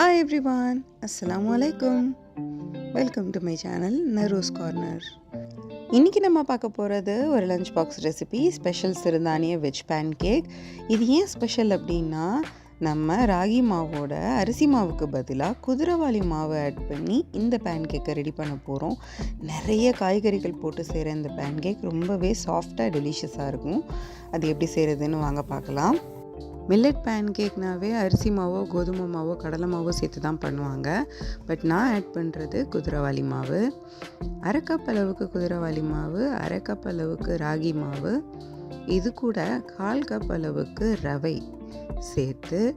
Hi ஒன் அஸ்ஸலாமு வலைக்கம் welcome to my channel Naro's corner இன்றைக்கி நம்ம பார்க்க போகிறது ஒரு லஞ்ச் பாக்ஸ் ரெசிபி ஸ்பெஷல் சிறுதானிய வெஜ் பேன் கேக் இது ஏன் ஸ்பெஷல் அப்படின்னா நம்ம ராகி மாவோட அரிசி மாவுக்கு பதிலாக குதிரவாளி மாவு ஆட் பண்ணி இந்த பேன் கேக்கை ரெடி பண்ண போகிறோம் நிறைய காய்கறிகள் போட்டு செய்கிற இந்த பேன் கேக் ரொம்பவே சாஃப்டாக டெலிஷியஸாக இருக்கும். அது எப்படி செய்கிறதுன்னு வாங்க பார்க்கலாம். மில்லட் பேன் கேக்னாவே அரிசி மாவோ கோதுமை மாவோ கடலை மாவோ சேர்த்து தான் பண்ணுவாங்க. பட் நான் ஆட் பண்ணுறது குதிரவாளி மாவு. அரைக்கப் அளவுக்கு குதிரவாளி மாவு அரைக்கப் அளவுக்கு ராகி மாவு. இது கூட கால் கப் அளவுக்கு ரவை சேர்த்து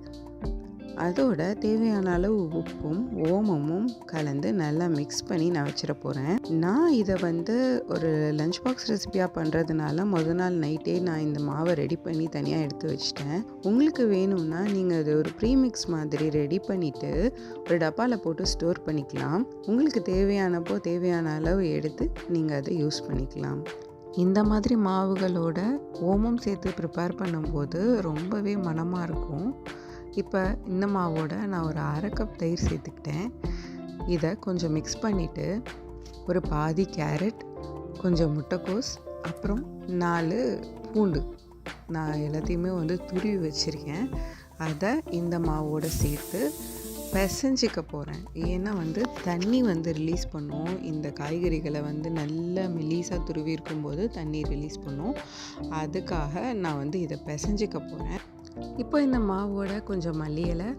அதோட தேவையான அளவு உப்பும் ஓமமும் கலந்து நல்லா மிக்ஸ் பண்ணி நான் வச்சிட போகிறேன் நான் இதை வந்து ஒரு லஞ்ச் பாக்ஸ் ரெசிபியாக பண்ணுறதுனால முத நாள் நைட்டே நான் இந்த மாவை ரெடி பண்ணி தனியாக எடுத்து வச்சிட்டேன். உங்களுக்கு வேணும்னா நீங்கள் அது ஒரு ப்ரீமிக்ஸ் மாதிரி ரெடி பண்ணிவிட்டு ஒரு டப்பாவில் போட்டு ஸ்டோர் பண்ணிக்கலாம். உங்களுக்கு தேவையானப்போ தேவையான அளவு எடுத்து நீங்கள் அதை யூஸ் பண்ணிக்கலாம். இந்த மாதிரி மாவுகளோட ஓமம் சேர்த்து ப்ரிப்பேர் பண்ணும்போது ரொம்பவே மனமாக இருக்கும். இப்போ இந்த மாவோட நான் ஒரு அரை கப் தயிர் சேர்த்துக்கிட்டேன். இதை கொஞ்சம் மிக்ஸ் பண்ணிவிட்டு ஒரு பாதி கேரட் கொஞ்சம் முட்டைக்கோஸ் அப்புறம் நாலு பூண்டு. நான் எல்லாத்தையுமே வந்து துருவி வச்சுருக்கேன். அதை இந்த மாவோட சேர்த்து பிசைஞ்சிக்க போகிறேன் ஏன்னா வந்து தண்ணி வந்து ரிலீஸ் பண்ணும். இந்த காய்கறிகளை வந்து நல்லா மெலீஸாக துருவி இருக்கும்போது தண்ணி ரிலீஸ் பண்ணும். அதுக்காக நான் வந்து இதை பிசைஞ்சிக்க போகிறேன் இப்போ இந்த மாவோட கொஞ்சம் மல்லி இலை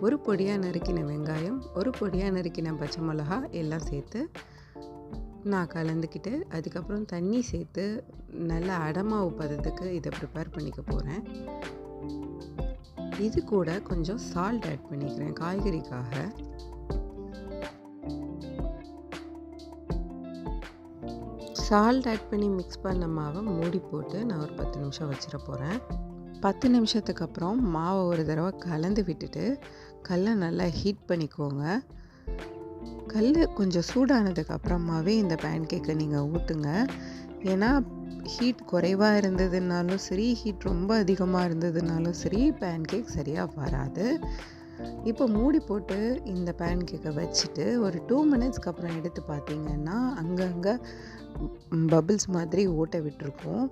ஒரு பொடியாக நறுக்கின வெங்காயம் ஒரு பொடியாக நறுக்கின பச்சை மிளகா எல்லாம் சேர்த்து நான் கலந்துக்கிட்டு அதுக்கப்புறம் தண்ணி சேர்த்து நல்லா அடமாவு பதத்துக்கு இதை ப்ரிப்பேர் பண்ணிக்க போகிறேன் இது கூட கொஞ்சம் சால்ட் ஆட் பண்ணிக்கிறேன் காய்கறிக்காக. சால்ட் ஆட் பண்ணி மிக்ஸ் பண்ண மாவை மூடி போட்டு நான் ஒரு பத்து நிமிஷம் வச்சிட போகிறேன் பத்து நிமிஷத்துக்கு அப்புறம் மாவை ஒரு தடவை கலந்து விட்டுட்டு கல்லை நல்லா ஹீட் பண்ணிக்கோங்க. கல் கொஞ்சம் சூடானதுக்கு அப்புறமாவே இந்த பேன் கேக்கை நீங்கள் ஊட்டுங்க. ஏன்னா ஹீட் குறைவாக இருந்ததுனாலும் சரி ஹீட் ரொம்ப அதிகமாக இருந்ததுனாலும் சரி பேன் கேக் சரியாக வராது. இப்போ மூடி போட்டு இந்த பேன் கேக்கை வச்சுட்டு ஒரு டூ மினிட்ஸ்க்கு அப்புறம் எடுத்து பார்த்தீங்கன்னா அங்கங்கே பபிள்ஸ் மாதிரி ஓட்ட விட்டுருக்கோம்.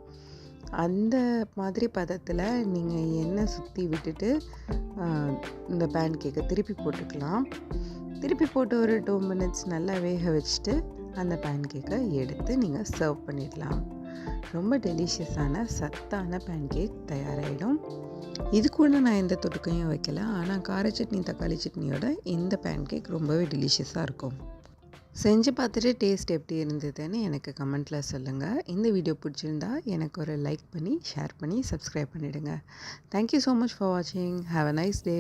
அந்த மாதிரி பதத்தில் நீங்கள் எண்ணெய் சுற்றி விட்டுட்டு இந்த பேன் கேக்கை திருப்பி போட்டுக்கலாம். திருப்பி போட்டு ஒரு டூ மினிட்ஸ் நல்லா வேக வச்சுட்டு அந்த பேன் கேக்கை எடுத்து நீங்கள் சர்வ் பண்ணிடலாம். ரொம்ப டெலிஷியஸான சத்தான பேன் கேக் தயாராகிடும் இது கூட நான் எந்த தொட்டுக்கையும் வைக்கல. ஆனால் கார சட்னி தக்காளி சட்னியோட இந்த பேன் கேக் ரொம்பவே டெலிஷியஸாக இருக்கும். செஞ்சு பார்த்துட்டு டேஸ்ட் எப்படி இருந்ததுன்னு எனக்கு கமெண்ட்டில் சொல்லுங்கள் இந்த வீடியோ பிடிச்சிருந்தா எனக்கு ஒரு லைக் பண்ணி ஷேர் பண்ணி சப்ஸ்கிரைப் பண்ணிவிடுங்க thank you so much for வாட்சிங் ஹாவ் அ நைஸ் டே